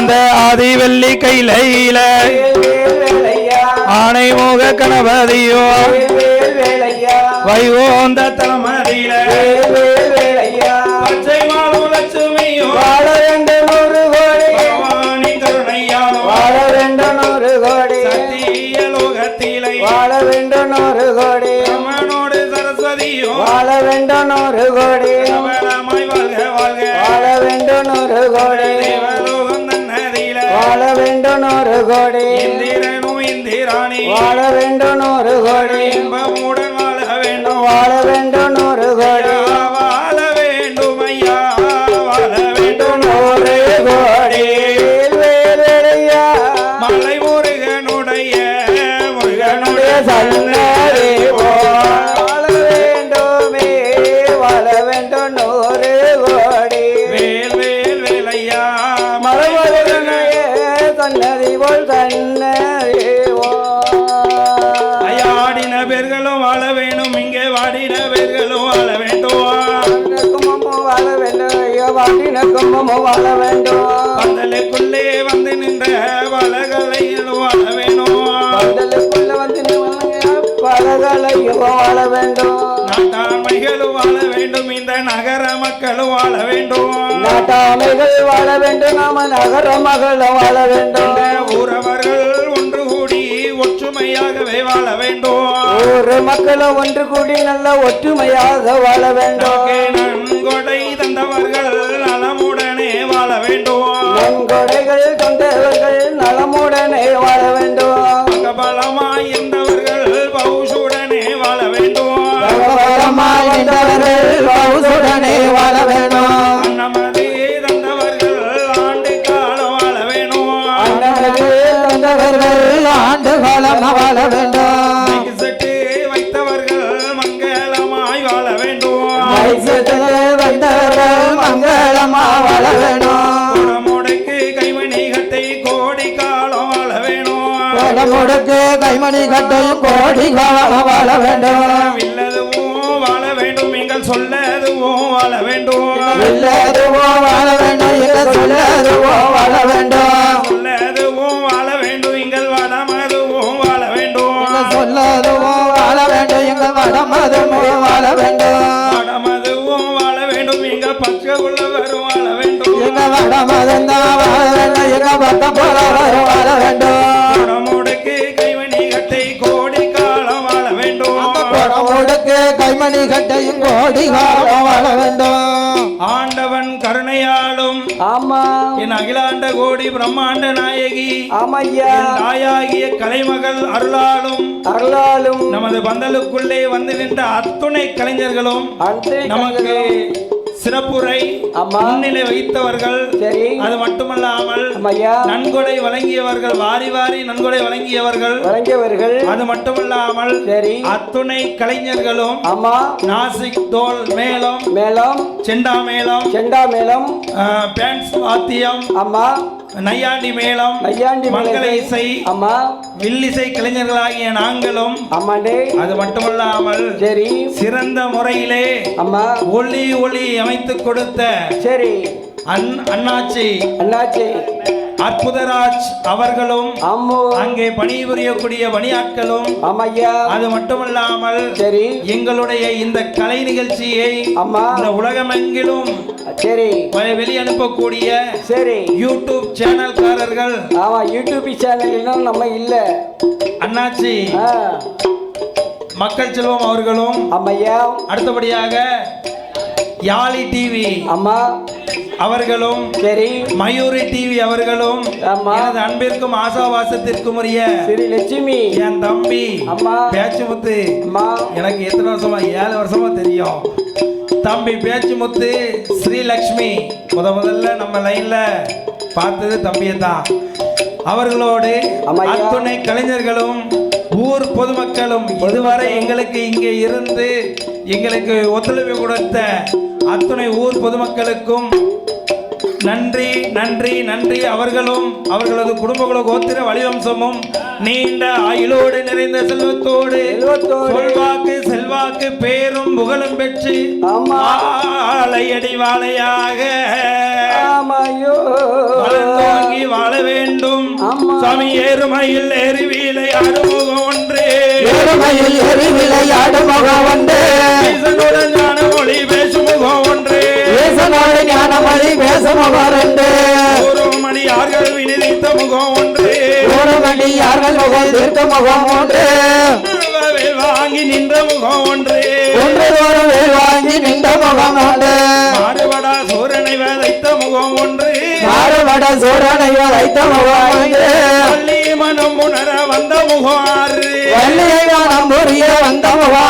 அந்த ஆதி வெள்ளி கையில ஆனை மோக கணபதியோ வைவோந்த தலைமதியில பச்சை மாவு லட்சுமியோ வாழ வேண்டும் ஒரு கோடி. வாழ வேண்டும் ஒரு கோடி. வாழ ஒரு கோடி இந்திரனும் இந்திராணி. வாழ வேண்டும் ஒரு கோடி இன்பமுடன் வாழ வேண்டும். வாழ வேண்டும் கும்பமும் வாழ வேண்டும். பந்தலுக்குள்ளே வந்து நின்ற வளகலையிலும் வாழ வேணும் பந்தலுக்குள்ள வந்து பலகலையும் வாழ வேண்டும். நாட்டாண்மைகளும் வாழ வேண்டும். இந்த நகர மக்களும் வாழ வேண்டும். நாட்டாமைகள் வாழ வேண்டும். நாம நகர மகளும் வாழ வேண்டும். ஊரவர்கள் ஒன்று கூடி ஒற்றுமையாகவே வாழ வேண்டும். ஒரு மக்களும் ஒன்று கூடி நல்ல ஒற்றுமையாக வாழ வேண்டும். நன்கொடை தந்தவர்கள் வந்தவர்கள் ஆண்டு காலம் வாழ வேண்டும். வைத்தவர்கள் மங்களமாய் வாழ வேண்டும். வந்தவர்கள் மங்களமா வாழ வேண்டும். குடமுடைக்கு கைமணி கட்டை கோடி காலம் வாழ வேணும் முடக்கு கைமணி கட்டையும் கோடி காலம் வாழ வேண்டும். இல்லதுவும் வாழ வேண்டும் எங்கள் சொல்லதுவும் வாழ வேண்டும். இல்லதுவோ வாழ வேண்டும் இல்ல சொல்லதுவோ வாழ வேண்டும். கைமணி கட்டையும் கோடி காலம் வாழ வேண்டும். ஆண்டவன் கருணையாலும் ஆமா என் அகிலாண்ட கோடி பிரம்மாண்ட நாயகி ஆமையா தாயாகிய கலைமகள் அருளாலும் அருளாலும் நமது பந்தலுக்குள்ளே வந்து நின்ற அத்துணை கலைஞர்களும் நமக்கு சிறப்புரை. முன்னிலை வகித்தவர்கள். சரி. அது மட்டுமல்லாமல் நன்கொடை வழங்கியவர்கள் வாரி வாரி நன்கொடை வழங்கியவர்கள். வழங்கியவர்கள். அது மட்டுமல்லாமல் சரி. அத்துணை கலைஞர்களும் ஆமா நாசிக் தோல் மேளம் மேளம். செண்டா மேளம் செண்டா மேளம். பேன்ஸ் வாத்தியம் ஆமா நையாண்டி மேளம் நையாண்டி மங்கள. இசை ஆமா வில்லிசை கலைஞர்களாகிய நாங்களும் ஆமாண்டே அது மட்டுமல்லாமல் சரி. சிறந்த முறையிலே அம்மா. ஒளி ஒளி அமைத்து கொடுத்த சரி. அன் அண்ணாச்சி அண்ணாச்சி. அற்புதராஜ் அவர்களும் அம்மு. அங்கே பணிபுரியக்கூடிய பணியாட்களும் அது மட்டுமல்லாமல் சரி. எங்களுடைய இந்த கலை நிகழ்ச்சியை அம்மா. இந்த உலகமெங்கிலும் சரி. வ- வெளியனுப்பக்கூடிய சரி. யூடியூப் சேனல்காரர்கள் ஆமா யூடியூப் சேனலிலும் நம்ம இல்ல. அண்ணாச்சி மக்கள் செல்வம் அவர்களும் ஆமையா அடுத்தபடியாக யாழி டிவி அம்மா. அவர்களும் சரி. மயூரி டிவி அவர்களும். எனது அன்பிற்கும் ஆசாவாசத்திற்கும் உரிய ஸ்ரீ லட்சுமி. என் தம்பி அம்மா. பேச்சுமுத்து. அம்மா. எனக்கு எத்தனை வருஷமா? ஏழு வருஷமா தெரியும். தம்பி பேச்சுமுத்து ஸ்ரீலக்ஷ்மி முத முதல்ல நம்ம லைன்ல பார்த்தது தம்பியை தான் அவர்களோடு. அத்துணை கலைஞர்களும் ஊர் பொதுமக்களும் இதுவரை எங்களுக்கு இங்கே இருந்து எங்களுக்கு ஒத்துழைப்பு கொடுத்த அத்துணை ஊர் பொதுமக்களுக்கும் நன்றி நன்றி நன்றி அவர்களும் அவர்களது குடும்பங்களோ கோத்திர வழிவம்சமும் நீண்ட ஆயுளோடு நிறைந்த செல்வத்தோடு. சொல்வாக்கு செல்வாக்கு பேரும் புகழும் பெற்று ஆமா. வாழையடி வாழையாக வளர்ந்தோங்கி வாழ வேண்டும். சாமி ஏறுமையில் ஏறுவீலை அனுபவம் ஒன்று எருமையில் எரி விளையாடும் முகம் உண்டு முகம் உண்டு ஒரு மணியார்கள் வினிதித்த முகம் ஒன்று. ஒரு மணி யார்கள் முகம் தீர்க்கும் முகம் உணவை வாங்கி நின்ற முகம் ஒன்று. ஒன்று ஒரு வேல் வாங்கி நின்ற முகம் உண்டு மாறுபடா சூரனை வதைத்த முகம் ஒன்று. மாறுபட சூரனை முகம் மனம் உணர வந்த முகம் ஆறு. வள்ளியை மனம் புரிய வந்த முகாறு